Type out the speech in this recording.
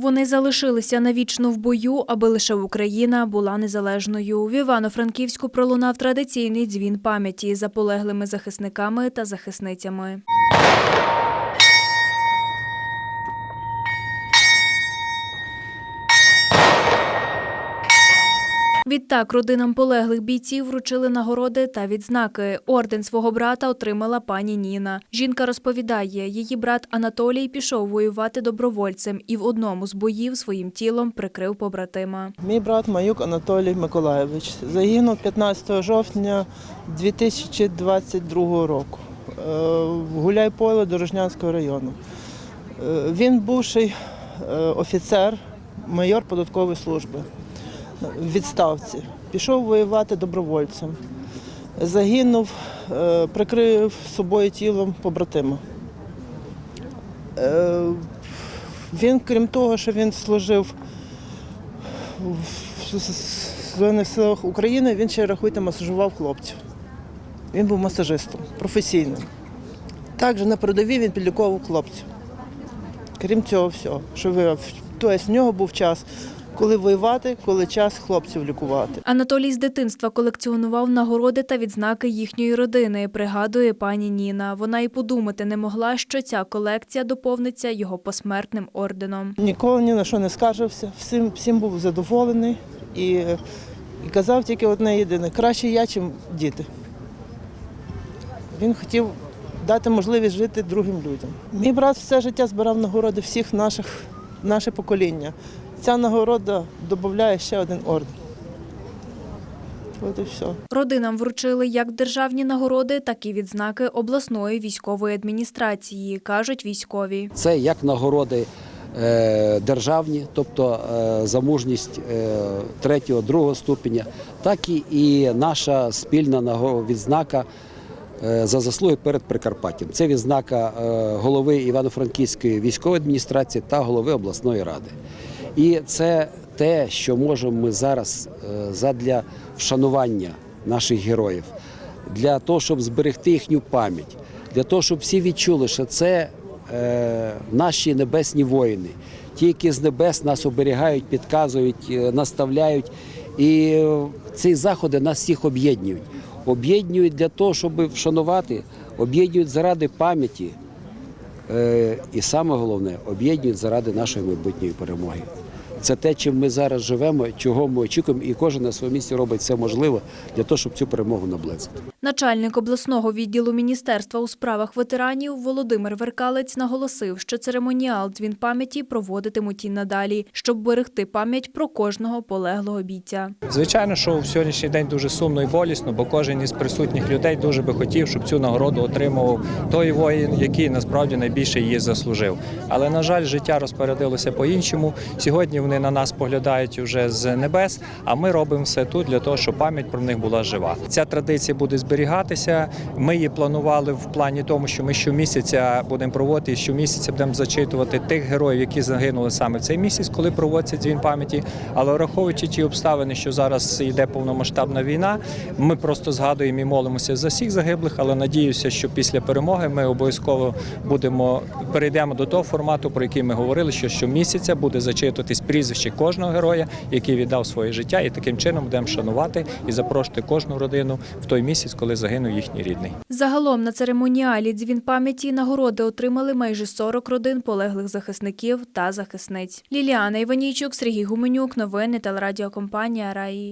Вони залишилися навічно в бою, аби лише Україна була незалежною. В Івано-Франківську пролунав традиційний дзвін пам'яті за полеглими захисниками та захисницями. Відтак родинам полеглих бійців вручили нагороди та відзнаки. Орден свого брата отримала пані Ніна. Жінка розповідає, її брат Анатолій пішов воювати добровольцем і в одному з боїв своїм тілом прикрив побратима. Мій брат Маюк Анатолій Миколайович загинув 15 жовтня 2022 року е, в Гуляйполе Дорожнянського району. Е, Він бувший е, офіцер, майор податкової служби відставці. Пішов воювати добровольцем. Загинув, е, прикрив собою тілом побратима. Е, Він, крім того, що він служив в Збройних силах України, він ще рахуйте, масажував хлопців. Він був масажистом, професійним. Також на передовій він підліковував хлопців. Крім цього всього, що ви, тобто в нього був час, коли воювати, коли час хлопців лікувати. Анатолій з дитинства колекціонував нагороди та відзнаки їхньої родини, пригадує пані Ніна. Вона й подумати не могла, що ця колекція доповниться його посмертним орденом. Ніколи ні на що не скаржився, всім, всім був задоволений і, і казав тільки одне єдине: краще я, чим діти. Він хотів дати можливість жити другим людям. Мій брат все життя збирав нагороди всіх наших, наше покоління. Ця нагорода додає ще один орден. От і все. Родинам вручили як державні нагороди, так і відзнаки обласної військової адміністрації, кажуть військові. Це як нагороди е, державні, тобто е, за мужність е, третього, другого ступеня, так і, наша спільна наго- відзнака е, за заслуги перед Прикарпаттям. Це відзнака е, голови Івано-Франківської військової адміністрації та голови обласної ради. І це те, що можемо ми зараз е, задля вшанування наших героїв, для того, щоб зберегти їхню пам'ять, для того, щоб всі відчули, що це е, наші небесні воїни, ті, які з небес нас оберігають, підказують, е, наставляють. І ці заходи нас всіх об'єднують. Об'єднують для того, щоб вшанувати, об'єднують заради пам'яті. Е, І саме головне, об'єднують заради нашої майбутньої перемоги. Це те, чим ми зараз живемо, чого ми очікуємо, і кожен на своєму місці робить все можливе для того, щоб цю перемогу наблизити. Начальник обласного відділу міністерства у справах ветеранів Володимир Веркалець наголосив, що церемоніал дзвін пам'яті проводитимуть і надалі, щоб берегти пам'ять про кожного полеглого бійця. Звичайно, що в сьогоднішній день дуже сумно і болісно, бо кожен із присутніх людей дуже би хотів, щоб цю нагороду отримував той воїн, який насправді найбільше її заслужив. Але на жаль, життя розпорядилося по-іншому. Сьогодні вони на нас поглядають уже з небес, а ми робимо все тут для того, щоб пам'ять про них була жива. Ця традиція буде зберігатися. Ми її планували в плані тому, що ми щомісяця будемо проводити і щомісяця будемо зачитувати тих героїв, які загинули саме в цей місяць, коли проводиться дзвін пам'яті. Але враховуючи ті обставини, що зараз йде повномасштабна війна, ми просто згадуємо і молимося за всіх загиблих, але надіюся, що після перемоги ми обов'язково будемо перейдемо до того формату, про який ми говорили, що щомісяця буде зачитуватись прізвище кожного героя, який віддав своє життя, і таким чином будемо шанувати і запрошувати кожну родину в той місяць, коли загинув їхній рідний. Загалом на церемоніалі дзвін пам'яті нагороди отримали майже 40 родин полеглих захисників та захисниць. Ліліана Іванійчук, Сергій Гуменюк, новини телерадіокомпанія Раї.